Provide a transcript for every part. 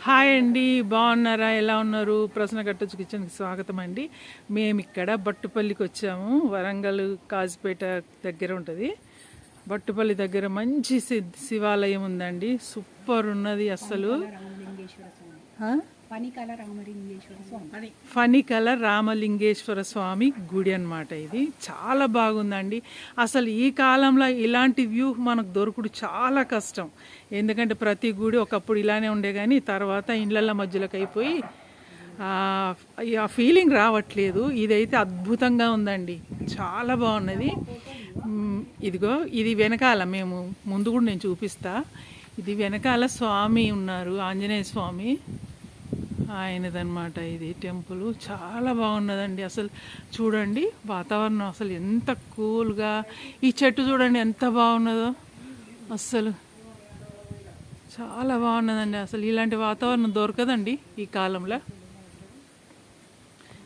Hi అండి బాగున్నారా? ఎలా ఉన్నారు? ప్రశ్న కట్టొచ్చు కిచెన్కి స్వాగతం అండి. మేము ఇక్కడ బట్టుపల్లికి వచ్చాము. వరంగల్ కాజిపేట దగ్గర ఉంటుంది. బట్టుపల్లి దగ్గర మంచి శివాలయం ఉందండి. సూపర్ ఉన్నది అసలు. రామలింగేశ్వర రామలింగేశ్వర స్వామి. ఫణికల రామలింగేశ్వర స్వామి గుడి అన్నమాట ఇది. చాలా బాగుందండి. అసలు ఈ కాలంలో ఇలాంటి వ్యూ మనకు దొరకడు చాలా కష్టం. ఎందుకంటే ప్రతి గుడి ఒకప్పుడు ఇలానే ఉండే కానీ తర్వాత ఇండ్లల మధ్యలోకి అయిపోయి ఆ, ఫీలింగ్ రావట్లేదు. ఇదైతే అద్భుతంగా ఉందండి. చాలా బాగున్నది. ఇదిగో ఇది వెనకాల మేము ముందు కూడా నేను చూపిస్తా. ఇది వెనకాల స్వామి ఉన్నారు ఆంజనేయ స్వామి. ఆయనదనమాట ఇది టెంపుల్. చాలా బాగున్నదండి అసలు. చూడండి వాతావరణం అసలు ఎంత కూల్గా. ఈ చెట్టు చూడండి ఎంత బాగున్నదో. అస్సలు చాలా బాగున్నదండి అసలు. ఇలాంటి వాతావరణం దొరకదండి ఈ కాలంలో.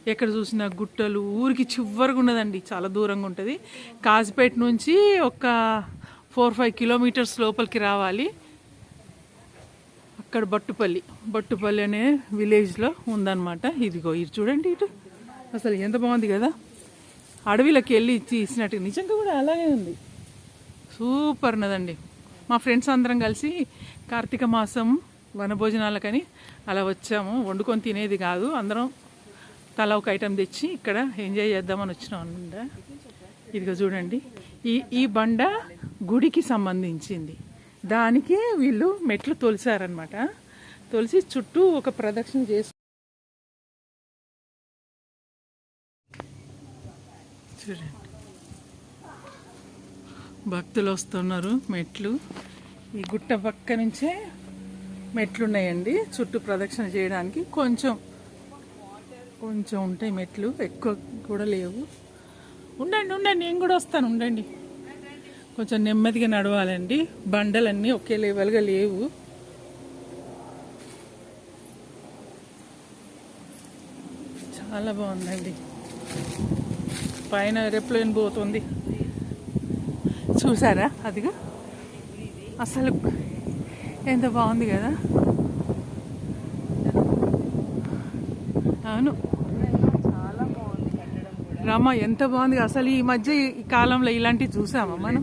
ఎక్కడ చూసినా గుట్టలు ఊరికి చివరికి ఉన్నదండి చాలా దూరంగా ఉంటుంది. కాజిపేట నుంచి ఒక ఫోర్ ఫైవ్ కిలోమీటర్స్ లోపలికి రావాలి. అక్కడ బట్టుపల్లి. బట్టుపల్లి అనే విలేజ్లో ఉందన్నమాట. ఇదిగో ఇది చూడండి ఇటు. అసలు ఎంత బాగుంది కదా. అడవిలోకి వెళ్ళి తీసినట్టు. నిజంగా కూడా అలాగే ఉంది. సూపర్ ఉన్నదండి. మా ఫ్రెండ్స్ అందరం కలిసి కార్తీక మాసం వనభోజనాలకని అలా వచ్చాము. వండుకొని తినేది కాదు. అందరం తల ఒక ఐటెం తెచ్చి ఇక్కడ ఎంజాయ్ చేద్దామని వచ్చినాం అనమాట ఇదిగో చూడండి. ఈ ఈ బండ గుడికి సంబంధించింది. దానికి వీళ్ళు మెట్లు తొలిసారనమాట తొలిసి చుట్టూ ఒక ప్రదక్షిణ చేసి చూడండి. భక్తులు వస్తున్నారు మెట్లు. ఈ గుట్ట పక్క నుంచే మెట్లు ఉన్నాయండి చుట్టూ ప్రదక్షిణ చేయడానికి కొంచెం కొంచెం ఉంటాయి మెట్లు. ఎక్కువ కూడా లేవు. ఉండండి ఉండండి నేను కూడా వస్తాను ఉండండి. కొంచెం నెమ్మదిగా నడవాలండి. బండలన్నీ ఒకే లెవెల్గా లేవు. చాలా బాగుందండి. పైన ఎరోప్లేన్ పోతుంది. చూసారా? అదిగా. అసలు ఎంత బాగుంది కదా. అవును. రామ ఎంత బాగుంది. అసలు ఈ మధ్య ఈ కాలంలో ఇలాంటివి చూసామా మనం?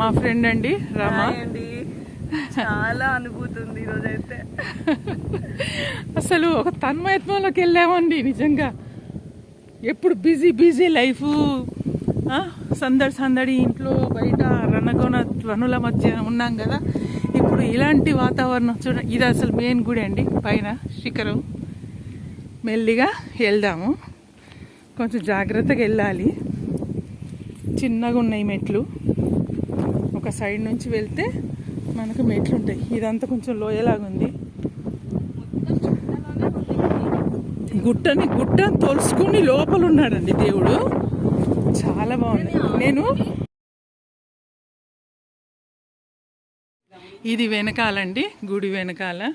మా ఫ్రెండ్ అండి రామ. చాలా అనుభూతి ఉంది ఈరోజు అయితే అసలు ఒక తన్మయత్వంలోకి వెళ్ళామండి నిజంగా. ఎప్పుడు బిజీ బిజీ లైఫ్. సందడి సందడి ఇంట్లో బయట రణగొన ధ్వనుల మధ్య ఉన్నాం కదా. ఇప్పుడు ఇలాంటి వాతావరణం చూడ ఇది అసలు మెయిన్ గుడి అండి. పైన శిఖరం. మెల్లిగా వెళ్దాము. కొంచెం జాగ్రత్తగా వెళ్ళాలి. చిన్నగా ఉన్నాయి మెట్లు. ఒక సైడ్ నుంచి వెళ్తే మనకు మెట్లు ఉంటాయి. ఇదంతా కొంచెం లోయలాగా ఉంది. గుట్టని గుట్ట తొలుసుకుని లోపల ఉన్నాడండి దేవుడు. చాలా బాగుంది. నేను ఇది వెనకాలండి గుడి వెనకాల.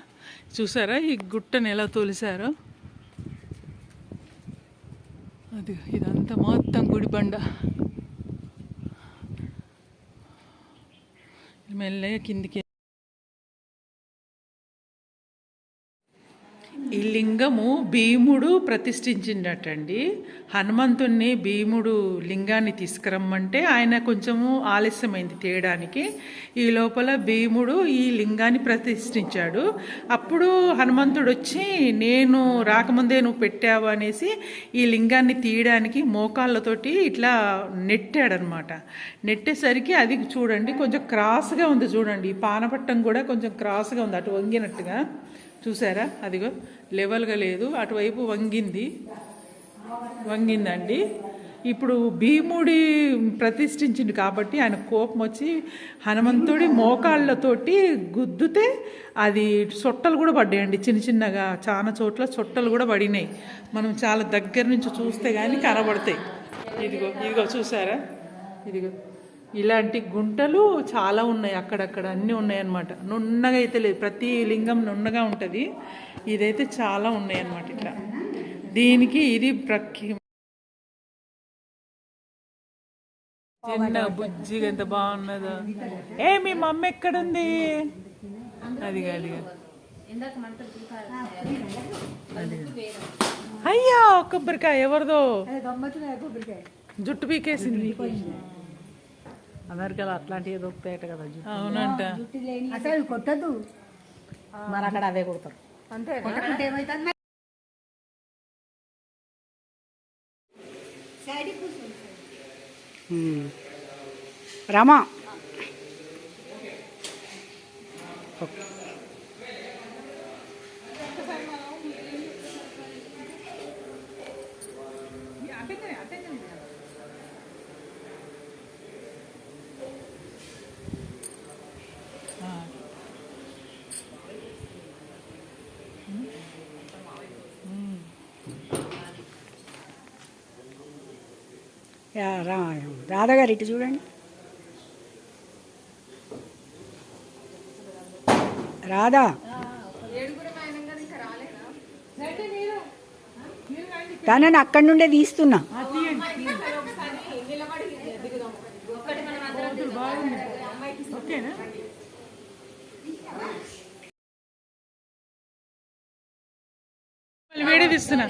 చూసారా? ఈ గుట్టను ఎలా తొలిసారో. అది ఇదంతా మొత్తం గుడి బండ. మెల్లగా కిందికి ఈ లింగము భీముడు ప్రతిష్ఠించిండటండి హనుమంతుణ్ణి భీముడు లింగాన్ని తీసుకురమ్మంటే ఆయన కొంచెము ఆలస్యమైంది తీయడానికి. ఈ లోపల భీముడు ఈ లింగాన్ని ప్రతిష్ఠించాడు. అప్పుడు హనుమంతుడు వచ్చి నేను రాకముందే నువ్వు పెట్టావు అనేసి ఈ లింగాన్ని తీయడానికి మోకాళ్ళతోటి ఇట్లా నెట్టాడనమాట. నెట్టేసరికి అది చూడండి కొంచెం క్రాస్గా ఉంది చూడండి. ఈ పానపట్టం కూడా కొంచెం క్రాస్గా ఉంది అటు వంగినట్టుగా. చూసారా? అదిగో లెవెల్గా లేదు అటువైపు వంగింది. వంగిందండి. ఇప్పుడు భీముడి ప్రతిష్ఠించింది కాబట్టి ఆయన కోపం వచ్చి హనుమంతుడి మోకాళ్ళతోటి గుద్దుతే అది చుట్టలు కూడా పడ్డాయండి. చిన్న చిన్నగా చాలా చోట్ల చుట్టలు కూడా పడినాయి. మనం చాలా దగ్గర నుంచి చూస్తే కానీ కనబడతాయి. ఇదిగో ఇదిగో చూసారా? ఇదిగో. ఇలాంటి గుంటలు చాలా ఉన్నాయి అక్కడక్కడ అన్నీ ఉన్నాయన్నమాట. నున్నగా అయితే లేదు ప్రతి లింగం నున్నగా ఉంటుంది. ఇదైతే చాలా ఉన్నాయన్నమాట ఇట్లా దీనికి ఇది ప్రఖ్య చిన్న బుజ్జిగా ఎంత బాగున్నదో. ఏ మీ మమ్మీ ఎక్కడుంది? అది అది అయ్యా కొబ్బరికాయ ఎవరిదో? జుట్టు పీకేసింది. అమెరికాలో అట్లాంటివి దొరుకుతాయట కదా జుట్టు. అవునంట. అసలు కొట్టదు. మరి అక్కడ అవే కొడతారు. అంతే ఏమవుతుంది? రమా. రా రాధగారు ఇటు చూడండి. రాధా. తనని అక్కడి నుండే తీస్తున్నా. ఓకేనా మళ్ళీ వీడియో తీస్తున్నా.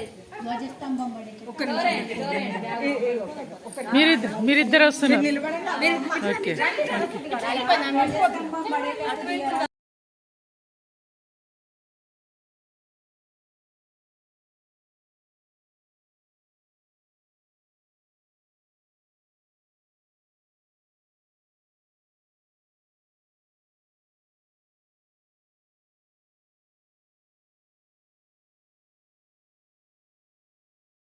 మీరిద్దరు మీరిద్దరు వస్తున్నారు. ఓకే.